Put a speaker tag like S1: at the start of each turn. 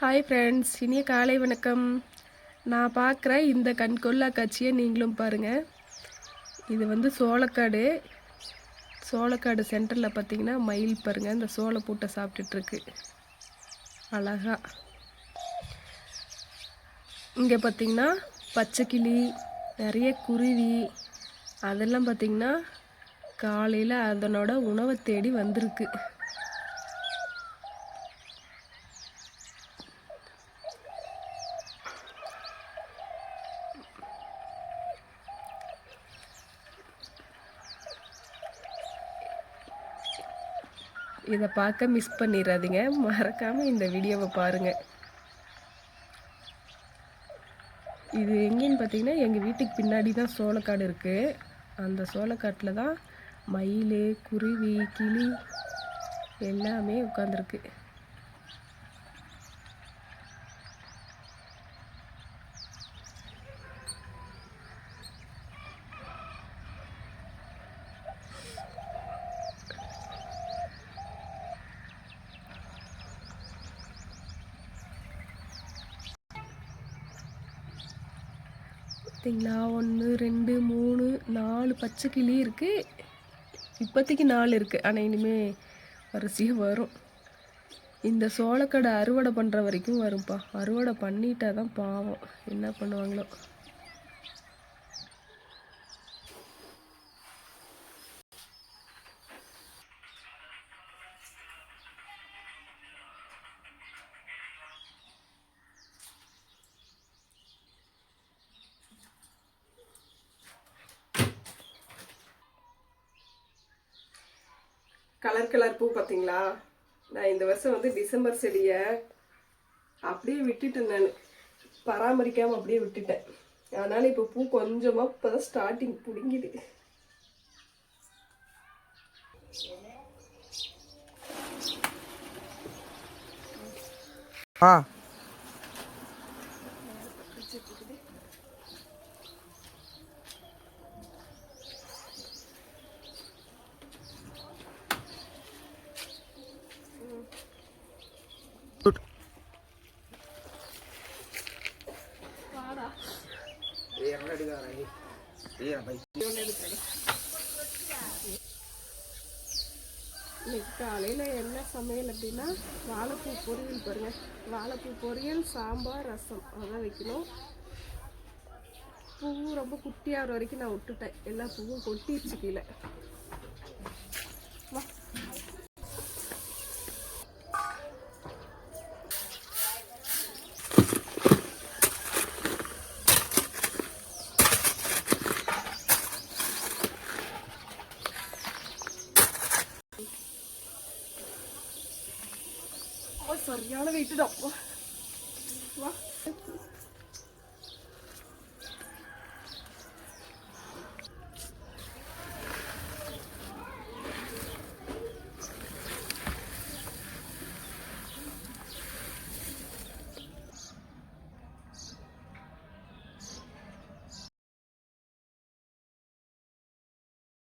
S1: Hi friends இனிய காலை வணக்கம். நான் பார்க்குற இந்த கண்கொள்ளா காட்சியை நீங்களும் பாருங்கள் இது வந்து சோளக்காடு. சோளக்காடு சென்டரில் பார்த்தீங்கன்னா மயில் பாருங்கள் இந்த சோளப்பூட்டை சாப்பிட்டுட்ருக்கு அழகா. இங்கே பார்த்தீங்கன்னா பச்சைக்கிளி நிறைய குருவி அதெல்லாம் பார்த்தீங்கன்னா காலையில் அதனோட உணவை தேடி வந்திருக்கு. இதை பார்க்க மிஸ் பண்ணிடாதீங்க மறக்காமல் இந்த வீடியோவை பாருங்கள் இது எங்கேன்னு பார்த்தீங்கன்னா எங்கள் வீட்டுக்கு பின்னாடி தான் சோளக்காடு இருக்குது அந்த சோளக்காட்டில் தான் மயில் குருவி கிளி எல்லாமே உட்காந்துருக்கு பார்த்தீங்களா ஒன்று ரெண்டு மூணு நாலு பச்சை கிளி இருக்குது இப்போதைக்கு நாலு இருக்குது ஆனால் இனிமேல் வரிசையாக வரும். இந்த சோளக்கடை அறுவடை பண்ணுற வரைக்கும் வரும்ப்பா அறுவடை பண்ணிட்டா தான் பாவம். என்ன பண்ணுவாங்களோ. கலர் கலர் பூ பார்த்தீங்களா நான் இந்த வருஷம் வந்து டிசம்பர் செடியை அப்படியே விட்டுட்டேன் நான். பராமரிக்காமல் அப்படியே விட்டுட்டேன். அதனால் இப்போ பூ கொஞ்சமாக இப்போ தான் ஸ்டார்டிங் பிடுங்கிது.
S2: ஆ.
S1: இன்னைக்கு காலையில் என்ன சமையல் அப்படின்னா வாழைப்பூ பொரியல் பாருங்க. வாழைப்பூ பொரியல் சாம்பார் ரசம். அதான் வைக்கணும். பூ ரொம்ப குட்டியாகிற வரைக்கும் நான் விட்டுட்டேன் எல்லா பூவும் கொட்டிடுச்சு கீழே. പറയാളെ വീട്ടിട്ടോ വാ.